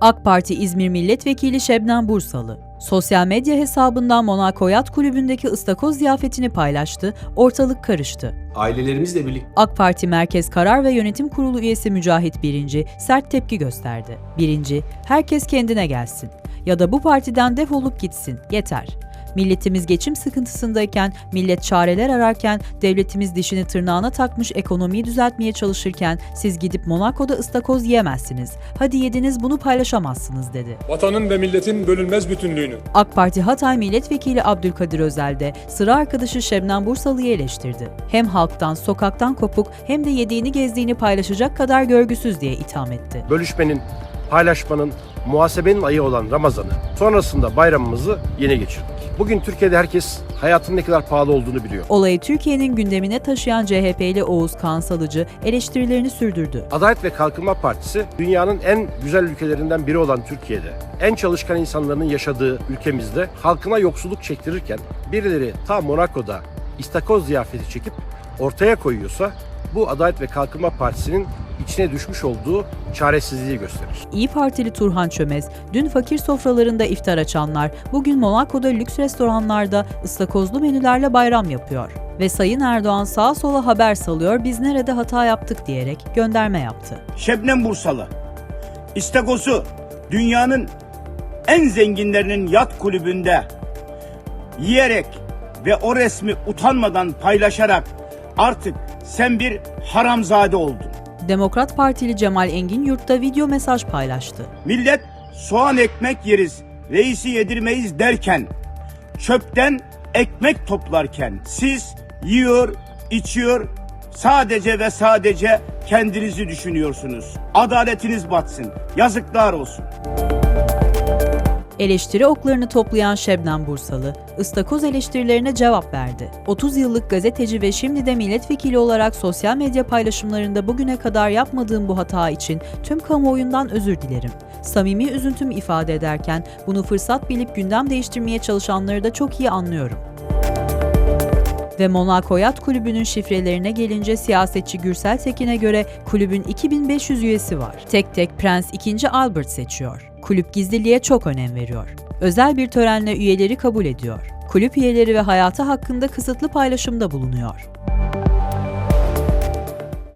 AK Parti İzmir Milletvekili Şebnem Bursalı, sosyal medya hesabından Monaco Yat Kulübü'ndeki ıstakoz ziyafetini paylaştı, ortalık karıştı. Ailelerimizle birlikte AK Parti Merkez Karar ve Yönetim Kurulu üyesi Mücahit Birinci sert tepki gösterdi. Birinci, herkes kendine gelsin ya da bu partiden defolup gitsin, yeter. Milletimiz geçim sıkıntısındayken, millet çareler ararken, devletimiz dişini tırnağına takmış ekonomiyi düzeltmeye çalışırken siz gidip Monaco'da ıstakoz yiyemezsiniz. Hadi yediniz bunu paylaşamazsınız dedi. Vatanın ve milletin bölünmez bütünlüğünü, AK Parti Hatay Milletvekili Abdülkadir Özel de sıra arkadaşı Şebnem Bursalı'yı eleştirdi. Hem halktan, sokaktan kopuk hem de yediğini gezdiğini paylaşacak kadar görgüsüz diye itham etti. bölüşmenin, paylaşmanın, muhasebenin ayı olan Ramazan'ı, sonrasında bayramımızı yeni geçirdik. Bugün Türkiye'de herkes hayatın ne kadar pahalı olduğunu biliyor. Olayı Türkiye'nin gündemine taşıyan CHP'li Oğuz Kağan Salıcı eleştirilerini sürdürdü. Adalet ve Kalkınma Partisi dünyanın en güzel ülkelerinden biri olan Türkiye'de, en çalışkan insanların yaşadığı ülkemizde halkına yoksulluk çektirirken birileri ta Monaco'da istakoz ziyafeti çekip ortaya koyuyorsa bu Adalet ve Kalkınma Partisi'nin içine düşmüş olduğu çaresizliği gösterir. İyi Partili Turhan Çömez, dün fakir sofralarında iftar açanlar, bugün Monaco'da lüks restoranlarda ıstakozlu menülerle bayram yapıyor. Ve Sayın Erdoğan sağa sola haber salıyor, biz nerede hata yaptık diyerek gönderme yaptı. Şebnem Bursalı. İstakozu dünyanın en zenginlerinin yat kulübünde yiyerek ve o resmi utanmadan paylaşarak artık sen bir haramzade oldun. Demokrat Partili Cemal Engin yurtta video mesaj paylaştı. Millet soğan ekmek yeriz, reisi yedirmeyiz derken, çöpten ekmek toplarken siz yiyor, içiyor, sadece ve sadece kendinizi düşünüyorsunuz. Adaletiniz batsın. Yazıklar olsun. Eleştiri oklarını toplayan Şebnem Bursalı, ıstakoz eleştirilerine cevap verdi. 30 yıllık gazeteci ve şimdi de milletvekili olarak sosyal medya paylaşımlarında bugüne kadar yapmadığım bu hata için tüm kamuoyundan özür dilerim. Samimi üzüntüm ifade ederken bunu fırsat bilip gündem değiştirmeye çalışanları da çok iyi anlıyorum. Ve Monaco Yat Kulübü'nün şifrelerine gelince siyasetçi Gürsel Tekin'e göre kulübün 2500 üyesi var. Tek tek Prens 2. Albert seçiyor. Kulüp gizliliğe çok önem veriyor. Özel bir törenle üyeleri kabul ediyor. Kulüp üyeleri ve hayatı hakkında kısıtlı paylaşımda bulunuyor.